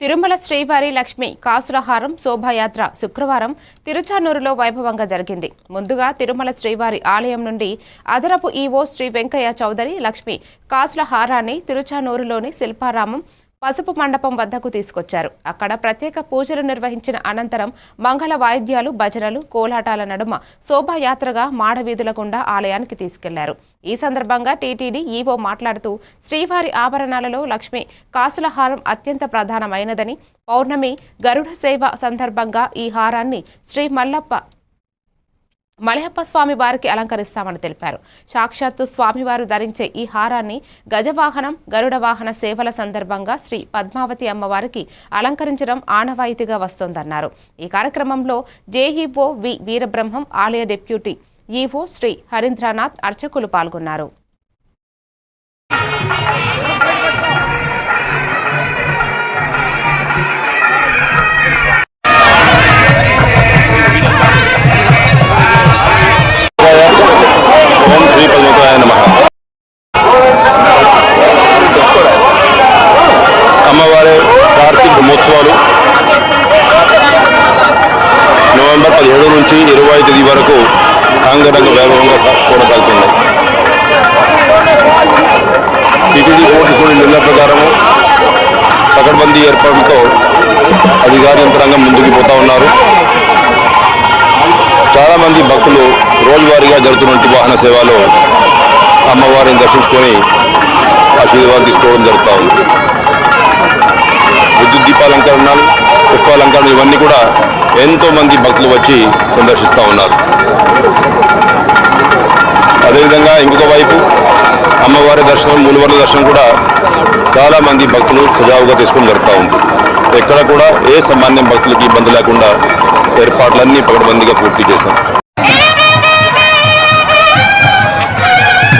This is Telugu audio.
తిరుమల శ్రీవారి లక్ష్మి కాసులహారం శోభాయాత్ర శుక్రవారం తిరుచానూరులో వైభవంగా జరిగింది. ముందుగా తిరుమల శ్రీవారి ఆలయం నుండి అదరపు ఈవో శ్రీ వెంకయ్య చౌదరి లక్ష్మి కాసులహారాన్ని తిరుచానూరులోని శిల్పారామం పసుపు మండపం వద్దకు తీసుకొచ్చారు. అక్కడ ప్రత్యేక పూజలు నిర్వహించిన అనంతరం మంగళ వాయిద్యాలు భజనలు కోలాటాల నడుమ శోభాయాత్రగా మాడవీధుల గుండా ఆలయానికి తీసుకెళ్ళారు. ఈ సందర్భంగా టీటీడీ ఈవో మాట్లాడుతూ శ్రీవారి ఆభరణాలలో లక్ష్మి కాసుల హారం అత్యంత ప్రధానమైనదని పౌర్ణమి గరుడ సేవ సందర్భంగా ఈ హారాన్ని శ్రీ మల్లప్ప మలయప్ప స్వామి వారికి అలంకరిస్తామని తెలిపారు. సాక్షాత్తు స్వామివారు ధరించే ఈ హారాన్ని గజవాహనం గరుడ వాహన సేవల సందర్భంగా శ్రీ పద్మావతి అమ్మవారికి అలంకరించడం ఆనవాయితీగా వస్తోందన్నారు. ఈ కార్యక్రమంలో జేఈఓ వి వీరబ్రహ్మం ఆలయ డిప్యూటీ ఈవో శ్రీ హరీంద్రనాథ్ అర్చకులు పాల్గొన్నారు. ఇరవై తేదీ వరకు అంగరంగ వైభవంగా కొనసాగుతుంది. టీటీడీ బోర్డు తీసుకున్న ప్రకారము పకడ్బందీ ఏర్పాటుతో అధికార యంత్రాంగం ముందుకు పోతా ఉన్నారు. చాలామంది భక్తులు రోజువారీగా జరుగుతున్నటువంటి వాహన సేవలో అమ్మవారిని దర్శించుకొని ఆశీర్వాదం తీసుకోవడం జరుగుతూ ఉంది. విద్యుత్ దీపాలంకరణాలు పుష్పాలంకరణ ఇవన్నీ కూడా ఎంతో మంది భక్తులు వచ్చి సందర్శిస్తూ ఉన్నారు. అదేవిధంగా ఇంకొక వైపు అమ్మవారి దర్శనం మూలవర్ల దర్శనం కూడా చాలా మంది భక్తులు సజావుగా తీసుకొని జరుపుతూ ఉంది. ఎక్కడ కూడా ఏ సామాన్య భక్తులకి ఇబ్బంది లేకుండా ఏర్పాట్లన్నీ పకడ్బందీగా పూర్తి చేశాం.